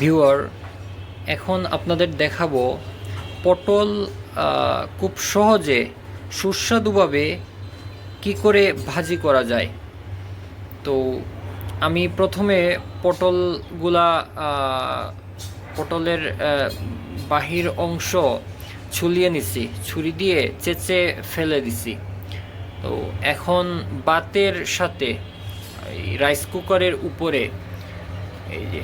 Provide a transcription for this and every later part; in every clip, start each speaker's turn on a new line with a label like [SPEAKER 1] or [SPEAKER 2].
[SPEAKER 1] Viewer এখন আপনাদের দেখাবো পটল খুব সহজে সুস্বাদুভাবে কি করে ভাজি করা যায়। তো আমি প্রথমে পটলগুলা পটলের বাহির অংশ ছুলিয়ে নিছি, ছুরি দিয়ে চেঁচে ফেলে দিছি। তো এখন বাতের সাথে রাইস কুকারের উপরে, এই যে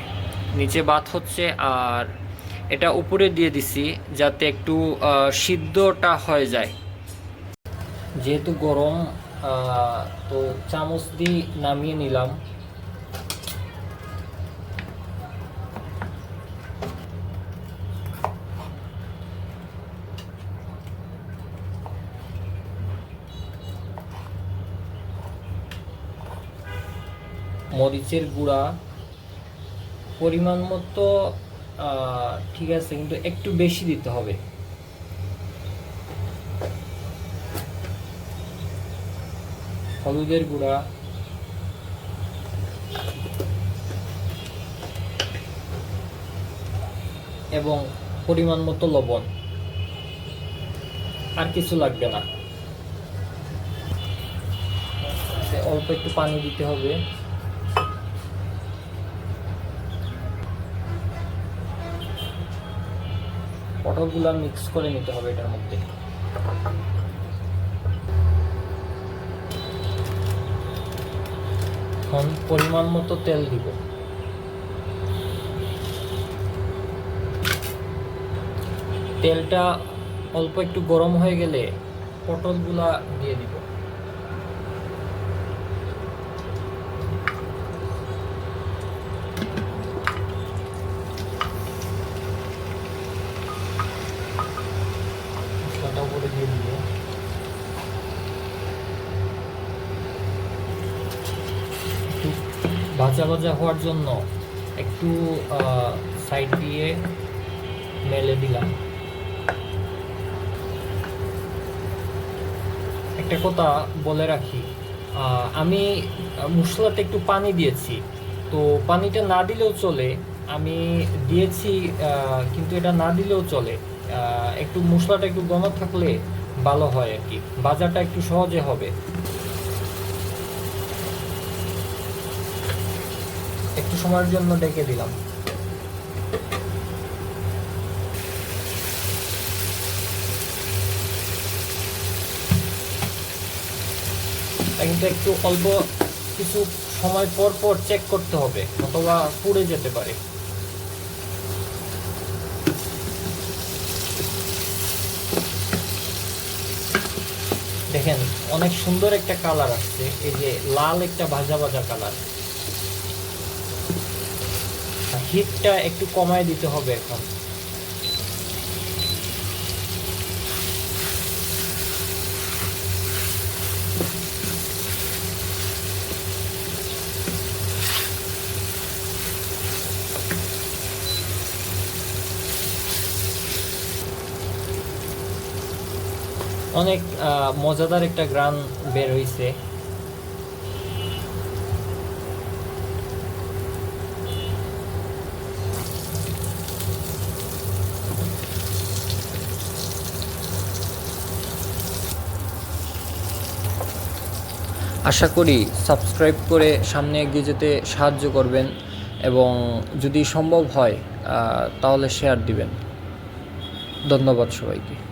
[SPEAKER 1] নিচে বাত হচ্ছে আর এটা উপরে দিয়ে দিছি যাতে একটু সিদ্ধটা হয়ে যায়। যেহেতু গরম তো চামচ দিয়ে নামিয়ে নিলাম। মরিচের গুঁড়া পরিমাণ মতো ঠিক আছে, কিন্তু একটু বেশি দিতে হবে। হলুদের গুঁড়া। এবং পরিমাণ মতো লবণ। আর কিছু লাগবে না। অল্প একটু পানি দিতে হবে। পটলগুলো মিক্স করে নিতে হবে এটার মধ্যে। এখন পরিমাণ মতো তেল দিব। তেলটা অল্প একটু গরম হয়ে গেলে পটলগুলা দিয়ে দিব। উপরে দিয়ে দিব ভাজা ভাজা হওয়ার জন্য একটু সাইড দিয়ে মেলে দিলাম। একটা কথা বলে রাখি আমি মশলাতে একটু পানি দিয়েছি। তো পানিটা না দিলেও চলে, আমি দিয়েছি কিন্তু এটা না দিলেও চলে। একটু মশলাটা একটু ঘন থাকলে ভালো হয় আর কি। বাজারটা একটু সহজে হবে। একটু সময়ের জন্য ডেকে দিলাম। কিন্তু একটু অল্প কিছু সময় পর পর চেক করতে হবে, অথবা পুড়ে যেতে পারে। দেখেন, অনেক সুন্দর একটা কালার আসছে। এই যে লাল একটা ভাজা ভাজা কালার হিটটা একটু কমায় দিতে হবে এখন। অনেক মজাদার একটা গ্রান বের হইছে। আশা করি সাবস্ক্রাইব করে সামনে এগিয়ে যেতে সাহায্য করবেন এবং যদি সম্ভব হয় তাহলে শেয়ার দিবেন। ধন্যবাদ সবাইকে।